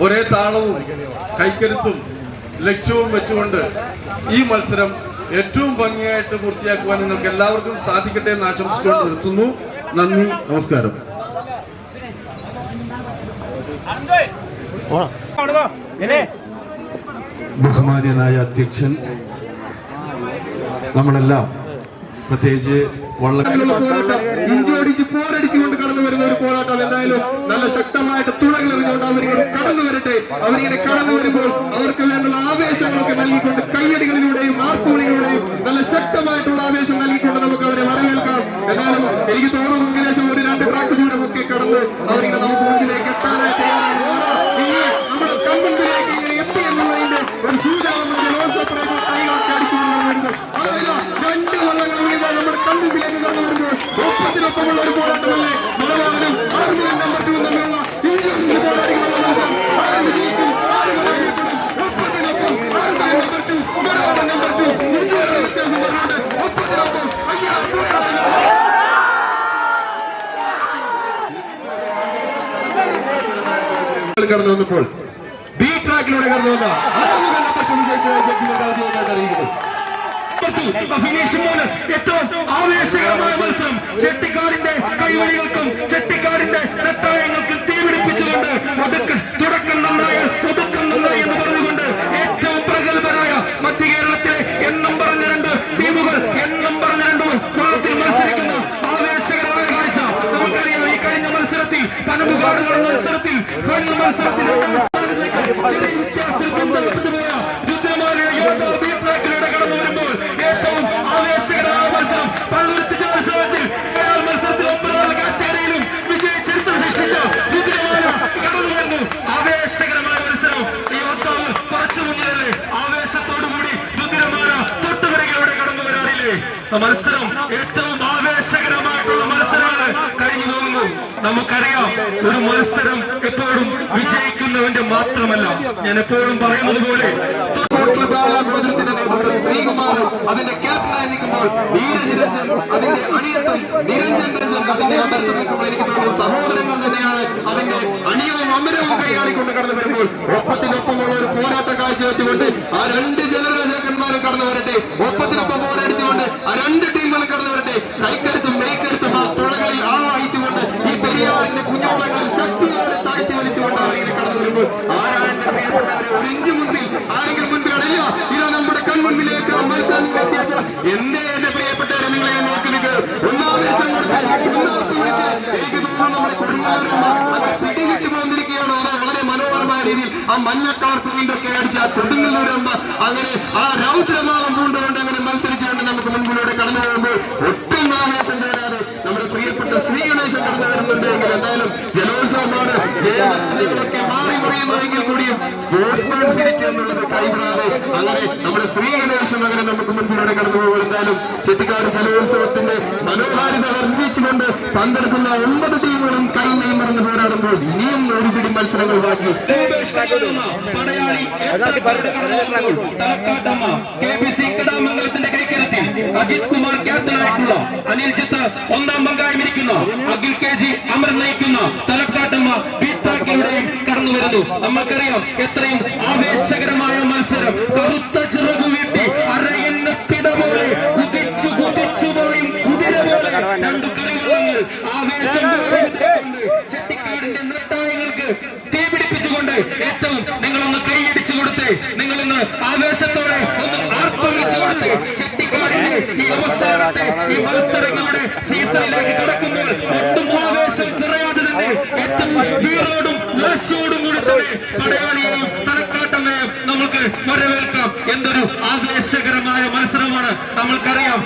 ഒരേ താളവും കൈക്കരുത്തും ലക്ഷ്യവും വെച്ചുകൊണ്ട് ഈ മത്സരം ഏറ്റവും ഭംഗിയായിട്ട് പൂർത്തിയാക്കുവാൻ നിങ്ങൾക്ക് എല്ലാവർക്കും സാധിക്കട്ടെ എന്ന് ആശംസിച്ചുകൊണ്ട് നിർത്തുന്നു. നന്ദി നമസ്കാരം. ബഹുമാന്യനായ അധ്യക്ഷൻ നമ്മളെല്ലാം പ്രത്യേകിച്ച് വള്ളം പോരാട്ടം ഇഞ്ചോടിച്ച് പോരടിച്ചുകൊണ്ട് കടന്നു വരുന്ന ഒരു പോരാട്ടം എന്തായാലും നല്ല ശക്തമായിട്ട് തുണകൾ എറിഞ്ഞുകൊണ്ട് അവരിങ്ങനെ കടന്നു വരട്ടെ. അവരിങ്ങനെ കടന്നു വരുമ്പോൾ അവർക്ക് വേണ്ടുള്ള ആവേശങ്ങളൊക്കെ നൽകിക്കൊണ്ട് കയ്യടികളിലൂടെയും മാർക്കുകളിലൂടെയും നല്ല ശക്തമായിട്ടുള്ള ആവേശം നൽകിക്കൊണ്ട് നമുക്ക് അവരെ വരവേൽക്കാം. എന്നാലും എനിക്ക് തോന്നുന്നു ഏകദേശം ഒരു രണ്ട് ട്രാക്ക് ദൂരമൊക്കെ കടന്ന് അവരിങ്ങനെ കടന്നു വന്നപ്പോൾ ബി ട്രാക്കിലൂടെ കടന്നു വന്ന ും നമ്പർ ആവേശകരമായ തീപിടിപ്പിച്ചുകൊണ്ട് തുടക്കം നന്നായാൽ ഒതുക്കം നന്നായി എന്ന് പറഞ്ഞുകൊണ്ട് പനമ്പുകാട് മത്സരത്തിൽ ഫൈനൽ മത്സരത്തിൽ രണ്ടാം സ്ഥാനത്തേക്ക് ചെറിയ വ്യത്യാസത്തിൽ പിന്തള്ളപ്പെട്ടു പോയ യുദ്ധമായ യോദ്ധാവ് ബി ട്രാക്കിലൂടെ കടന്നു വരുമ്പോൾ ഏറ്റവും ആവേശകരമായ മത്സരം പള്ളുരുത്തി മത്സരത്തിൽ ഏഴാം മത്സരത്തിൽ ഒമ്പതാം കാറ്റേരിയിലും വിജയ ചരിത്രം വരുന്നു. ആവേശകരമായ മത്സരം. യോദ്ധാവ് കുറച്ചു മുന്നിലല്ലേ ആവേശത്തോടുകൂടി രുദ്രമാല തൊട്ടുകരകളിലൂടെ കടന്നു വരാറില്ലേ? മത്സരം ഏറ്റവും ആവേശകരമായിട്ടുള്ള മത്സരങ്ങൾ കഴിഞ്ഞു പോകുന്നു നമുക്കറിയാം ഒരു മത്സരം എപ്പോഴും വിജയിക്കുന്നവന്റെ മാത്രമല്ല ഞാൻ എപ്പോഴും പറയുന്നത് പോലെ അതിന്റെ ക്യാപ്റ്റനായി നിൽക്കുമ്പോൾ അതിന്റെ അണിയത്തും നിരഞ്ജൻ രഞ്ജൻ അതിന്റെ നിൽക്കുമ്പോൾ അതിന്റെ അണിയവും അമരവും കടന്നു വരുമ്പോൾ ഒപ്പത്തിനൊപ്പമുള്ള ഒരു ആ രണ്ട് ഒപ്പത്തിനൊപ്പം പോരടിച്ചുകൊണ്ട് ആ രണ്ട് രീതിയിൽ ആ മഞ്ഞക്കാർ പെയിന്റൊക്കെ കൊടുങ്ങല്ലൂരമ്മ അങ്ങനെ ആ രൗദ്രമാളം പൂണ്ടുകൊണ്ട് അങ്ങനെ മത്സരിച്ചുകൊണ്ട് നമുക്ക് മുൻപിലൂടെ കടന്നു പോകുമ്പോൾ ഒട്ടും ആവേശം കയറാതെ നമ്മുടെ പ്രിയപ്പെട്ട ശ്രീ ഗണേശൻ കടന്നു വരുന്നുണ്ട് എങ്കിൽ എന്തായാലും ജലോത്സവമാണ്. ജയമത്സരങ്ങളൊക്കെ മാറി മറിയുന്നുവെങ്കിൽ കൂടിയും സ്പോർട്സ്മാൻ സ്പിരിറ്റ് എന്നുള്ളത് കൈവിടാതെ അങ്ങനെ നമ്മുടെ ശ്രീ ഗണേശൻ അങ്ങനെ നമുക്ക് മുൻപിലൂടെ കടന്നു പോകുമ്പോൾ എന്തായാലും ചെത്തിക്കാട് ജലോത്സവത്തിന്റെ മനോഹാരിത വർദ്ധിച്ചുകൊണ്ട് പങ്കെടുക്കുന്ന ഒമ്പത് ടീമുകളും കൈ മറന്ന് പോരാടുമ്പോൾ ഇനിയും ഒരു പിടി മത്സരങ്ങൾ ബാക്കി. Padayali Thalakkattamma K B C കടാമംഗലത്തിന്റെ കൈക്കരത്തിൽ അജിത് കുമാർ ക്യാപ്റ്റനായിട്ടുള്ള അനിൽ ചിത്ത് ഒന്നാം പങ്കായി ഇരിക്കുന്നു അഖിൽ കെ ജി അമർ നയിക്കുന്ന തലക്കാട്ടമ്മ ബീറ്റാക്കയുടെയും കടന്നു വരുന്നു നമുക്കറിയാം എത്രയും ആവേശകരമായ മത്സരം. കറുത്ത ചിറകു ഈ മത്സരങ്ങളുടെ സീസണിലേക്ക് കടക്കുമ്പോൾ ഒട്ടും ആവേശം കുറയാതെ തന്നെ ഏറ്റവും വീറോടും വാശിയോടും കൂടി തന്നെ പടയാളിയെയും തലക്കാട്ടമ്മയും നമുക്ക് വരവേൽക്കാം. എന്തൊരു ആവേശകരമായ മത്സരമാണ്. നമ്മൾക്കറിയാം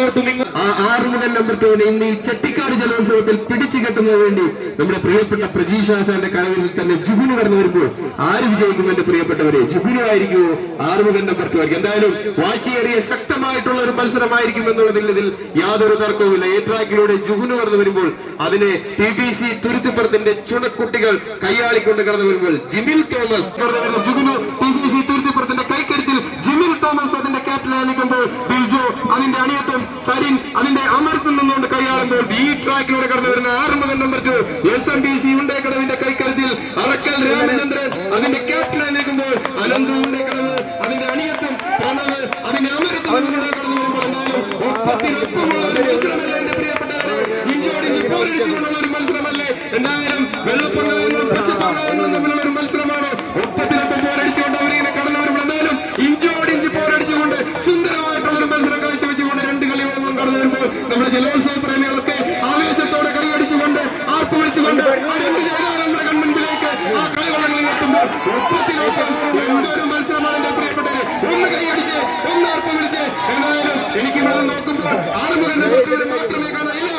തലക്കാട്ടമ്മയും നിങ്ങൾ ആറ് മുതൽ നമ്പർ ടുവിനെ ഇന്ന് ഈ ചെട്ടിക്കാട് ജലോത്സവത്തിൽ പിടിച്ചു കെട്ടുന്നതിന് വേണ്ടി നമ്മുടെ പ്രിയപ്പെട്ട പ്രജീഷ് ആസാന്റെ കരവിൽ തന്നെ ജുഗുനു കടന്നു വരുമ്പോൾ ആര് വിജയിക്കും എന്റെ പ്രിയപ്പെട്ടവരെ? ജുഗുനു ആയിരിക്കുമോ? ആറ് മുതൽ നമ്പർ ടു ആയിരിക്കും. എന്തായാലും വാശിയേറിയ ശക്തമായിട്ടുള്ള ഒരു മത്സരമായിരിക്കും എന്നുള്ളതിൽ ഇതിൽ യാതൊരു തർക്കവുമില്ല. ഏ ട്രാക്കിലൂടെ ജുഗുനു കടന്നു വരുമ്പോൾ അതിനെ ടി ബി സി തുരുത്തിപ്പുറത്തിന്റെ ചുണക്കുട്ടികൾ കൈയാളിക്കൊണ്ട് കടന്നു വരുമ്പോൾ Jimil Thomas. Jugunu T B C തുരുത്തിപ്പുറത്തിന്റെ കൈക്കരുത്തിൽ ജിമിൽ തോമസ് അതിന്റെ ക്യാപ്റ്റനായി നിൽക്കുമ്പോൾ ബിൽജോ അതിന്റെ അണിയത്തും സരിൻ അതിന്റെ അമർത്തിൽ നിന്നുകൊണ്ട് കൈയാളുമ്പോൾ ഈ ട്രാക്കിലൂടെ കടന്നു വരുന്ന Arumukhan number two S M B C ഉണ്ടേക്കടവിന്റെ കൈക്കരുത്തിൽ അറക്കൽ രാമചന്ദ്രൻ അതിന്റെ ക്യാപ്റ്റനായി നിൽക്കുമ്പോൾ അനന്ത ഉണ്ടേക്കടവ് അതിന്റെ അണിയത്തും പ്രണവ് അതിന്റെ അമരത്തും കടന്നു വരുമ്പോൾ ഒപ്പത്തിനൊപ്പമുള്ള ഒരു മത്സരമല്ലേ വെള്ളപ്പങ്കായങ്ങളും പച്ചപ്പങ്കായങ്ങളും തമ്മിലുള്ള ജലോത്സവ പ്രേമികളൊക്കെ ആവേശത്തോടെ കളിയടിച്ചുകൊണ്ട് ആർപ്പുവിളിച്ചുകൊണ്ട് ഗവൺമെന്റിലേക്ക് ആ കളിവള്ളങ്ങളിൽ എത്തുമ്പോൾ ഒപ്പത്തിനൊപ്പം എന്തൊരു മത്സരമാണ് എന്റെ പ്രിയപ്പെട്ടത് ഒന്ന് കൈയടിച്ച് ഒന്ന് ആർപ്പുവിളിച്ച്. എന്നാലും എന്തായാലും എനിക്ക് ഇവിടെ നോക്കുമ്പോൾ ആറുമുഖന്റെ മാത്രമേ കാണാനില്ല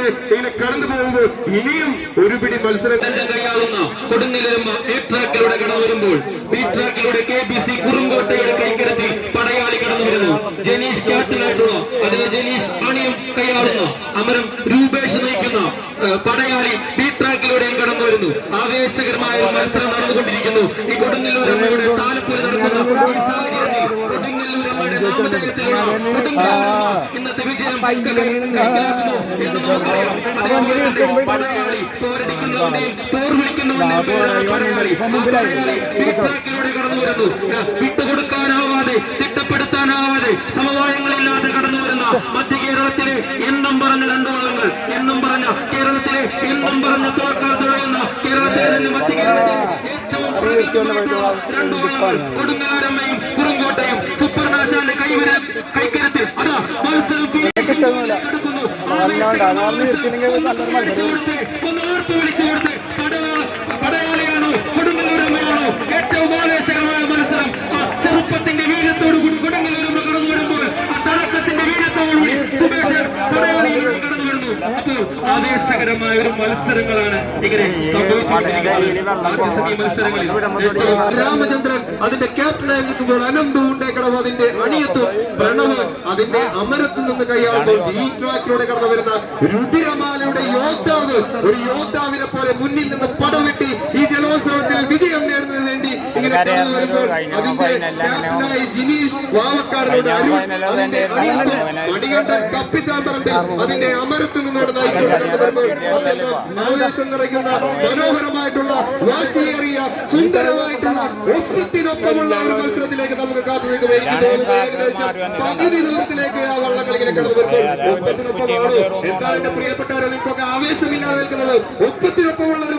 മുൻപിലൂടെ ഇങ്ങനെ കടന്നു പോകുമ്പോൾ ഇനിയും ഒരു പിടി മത്സരം കൈയാളുന്ന കൊടുങ്ങിലരുമ്പ എ ട്രാക്കിലൂടെ കടന്നു വരുമ്പോൾ ബി ട്രാക്കിലൂടെ കെ ബി സി കുറുങ്കോട്ടയുടെ കൈക്കരത്തിൽ പടയാളി കടന്നു വരുന്നു. ജനീഷ് ക്യാപ്റ്റനായിട്ടുള്ള അതേ ജനീഷ് അണിയും കൈയാളുന്ന. അമരം രൂപേഷ് നയിക്കുന്ന. പടയാളി ബി ട്രാക്കിലൂടെയും കടന്നു വരുന്നു. ആവേശകരമായ ഒരു മത്സരം നടന്നുകൊണ്ടിരിക്കുന്നു. ഈ കൊടുങ്ങിലൂരമ്മയുടെ താലപ്പൂര് നടക്കുന്ന ഇന്നത്തെ വിജയം എന്ന് പടയാളി വിട്ടുകൊടുക്കാനാവാതെ തിട്ടപ്പെടുത്താനാവാതെ സമവായങ്ങളില്ലാതെ കടന്നു വരുന്ന മധ്യ കേരളത്തിലെ എന്നും പറഞ്ഞ രണ്ടു വള്ളങ്ങൾ എന്നും പറഞ്ഞ കേരളത്തിലെ എന്നും പറഞ്ഞ തോൽക്കാൽ തുഴയുന്ന കേരളത്തിലെ മധ്യ കേരളത്തിലെ ഏറ്റവും പ്രഗത്ഭമായിട്ടുള്ള രണ്ടു വള്ളങ്ങൾ കൊടുങ്ങാരമ്മയും സുപ്പർനാശാന്റെ കൈക്കരത്തിൽ അതാ മത്സരം ഫിനിഷിംഗ്. ഒന്ന് ഒന്ന് വിളിച്ചു കൊടുത്ത് ആവേശകരമായ ഒരു മത്സരങ്ങളാണ് ഇങ്ങനെ സംഭവിച്ചുകൊണ്ടിരിക്കുന്നത്. മത്സരങ്ങളിൽ ഏറ്റവും രാമചന്ദ്രൻ അതിന്റെ ക്യാപ്റ്റനായി നിൽക്കുമ്പോൾ അനന്തു ഉണ്ടേക്കടവ് അതിന്റെ അണിയത്തും. പ്രണവ് അതിന്റെ അമരത്തിൽ നിന്ന് കൈയാളുമ്പോൾ ഈ ട്രാക്കിലൂടെ കടന്നു വരുന്ന രുതിരമാലയുടെ യോദ്ധാവ്. ഒരു യോദ്ധാവിനെ പോലെ മുന്നിൽ നിന്ന് പടവെട്ടി ഈ ജലോത്സവത്തിൽ വിജയം നേടുന്നതിന് വേണ്ടി ഇങ്ങനെ കടന്നു വരുമ്പോൾ അതിന്റെ ക്യാപ്റ്റനായി ജിനീഷ് വാവക്കാരനോട് അരുൺ അതിന്റെ അണിയത്തും മണികണ്ഠൻ കപ്പിത്താൻ പറമ്പിൽ അതിന്റെ അമരത്തിൽ നിന്നോട് നയിച്ചു വരുമ്പോൾ അത്യന്തം ആവേശം നിറയ്ക്കുന്ന മനോഹരമായിട്ടുള്ള വാശിയേറിയ സുന്ദരമായിട്ടുള്ള ഒപ്പത്തിനൊപ്പമുള്ള ഒരു മത്സരത്തിലേക്ക് നമുക്ക് കാത്തു നിൽക്കുമ്പോൾ എനിക്ക് തോന്നുന്നു ഏകദേശം പകുതി ദൂരത്തിലേക്ക് ആ വള്ളങ്ങൾ ഇങ്ങനെ കടന്നു വരുമ്പോൾ ഒപ്പത്തിനൊപ്പമാണോ. എന്താണ് എന്റെ പ്രിയപ്പെട്ടവരെ നിങ്ങൾക്കൊക്കെ ആവേശമില്ലാതെ നിൽക്കുന്നത്? ഒപ്പത്തിനൊപ്പമുള്ള ഒരു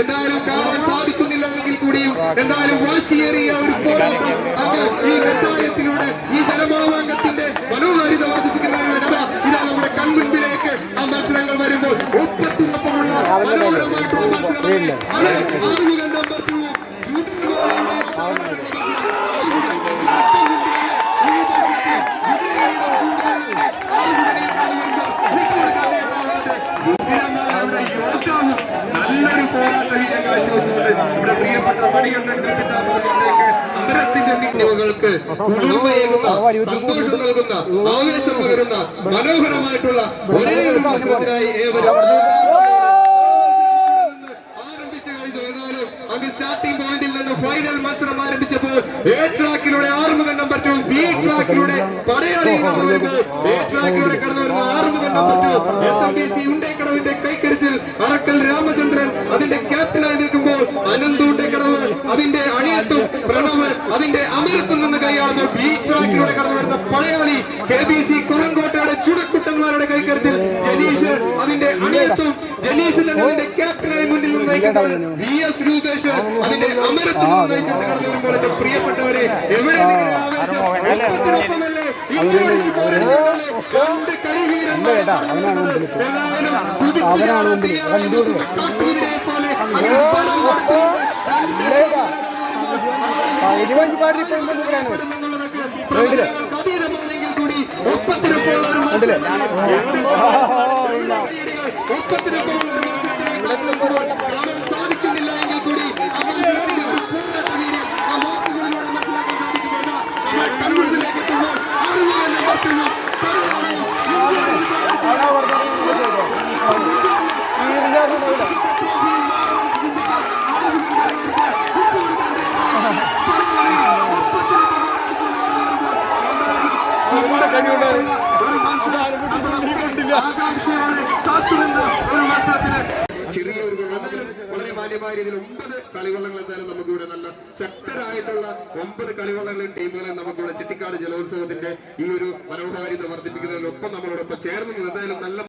എന്തായാലും കാണാൻ സാധിക്കുന്നില്ലെങ്കിൽ കൂടിയും എന്തായാലും വാശിയേറിയ ഒരു പോരാട്ടം അത് ഈ കത്തായത്തിലൂടെ ഈ ജനമാവാംഗത്തിന്റെ മനോഹാരിത വർദ്ധിപ്പിക്കുന്നതിന് വേണ്ടി. അതാ ഇതാ നമ്മുടെ കൺമുൻപിലേക്ക് ആ മത്സരങ്ങൾ വരുമ്പോൾ ഒപ്പത്തിനൊപ്പമുള്ള മനോഹരമായിട്ടുള്ള മത്സരം അത് ആറുമുഖൻ നമ്പർ കുളിർമയേകുന്ന സന്തോഷം നൽകുന്ന ആവേശം പകരുന്ന മനോഹരമായിട്ടുള്ള ഒരേ ഒരു മത്സരത്തിനായി ഏവരും സ്റ്റാർട്ടിംഗ് പോയിന്റിൽ നിന്ന് ഫൈനൽ മത്സരം ആരംഭിച്ചപ്പോൾ എ ട്രാക്കിലൂടെ ആറുമുഖം നമ്പർ ടു ബി ട്രാക്കിലൂടെ പടയാളി കടന്നു വരുമ്പോൾ എ ട്രാക്കിലൂടെ കടന്നു വരുന്ന Arumukham number two S M B C ഉണ്ടേക്കടവിന്റെ കൈക്കരിച്ചിൽ അറക്കൽ രാമചന്ദ്രൻ അതിന്റെ ക്യാപ്റ്റനായി നിൽക്കുമ്പോൾ അനന്ത് ഉണ്ടേക്കടവ് അതിന്റെ അണിയത്തും പ്രണവ് അതിന്റെ അമരത്തിൽ നിന്ന് കൈയാളുന്ന ബി ട്രാക്കിലൂടെ കടന്നു വരുന്ന പടയാളി കെ ബി സി കുറങ്കോട്ടയുടെ ചുടക്കുട്ടന്മാരുടെ കൈക്കരുത്തിൽ ജനീഷ് അതിന്റെ അണിയത്തും ജനീഷ് തന്നെ അതിന്റെ ക്യാപ്റ്റനായി മുന്നിൽ നിന്ന് വി എസ് രൂപേഷ് അതിന്റെ അമരത്തിൽ നിന്ന് നയിച്ചുകൊണ്ട് കടന്നു വരുമ്പോൾ എന്റെ പ്രിയപ്പെട്ടവരെ എവിടെ ആവേശം? പോലെ ഒപ്പത്തിനൊപ്പമുള്ള ഒരു മത്സരം ഒപ്പത്തിനൊപ്പമുള്ള ഒരു ഒരു മത്സരം നമ്മളൊക്കെ ആകാംക്ഷയോടെ കാത്തുനിന്ന ഒരു മത്സരത്തിന്. എന്തായാലും വളരെ മാന്യമായ രീതിയിൽ ഒമ്പത് കളിവള്ളങ്ങൾ എന്തായാലും നമുക്കിവിടെ നല്ല ശക്തരായിട്ടുള്ള ഒമ്പത് കളിവള്ളങ്ങളും ടീമുകളെ നമുക്കിവിടെ ചിട്ടിക്കാട് ജലോത്സവത്തിന്റെ ഈ ഒരു മനോഹാരിത വർദ്ധിപ്പിക്കുന്നതിനൊപ്പം നമ്മളോടൊപ്പം ചേർന്ന് എന്തായാലും നല്ല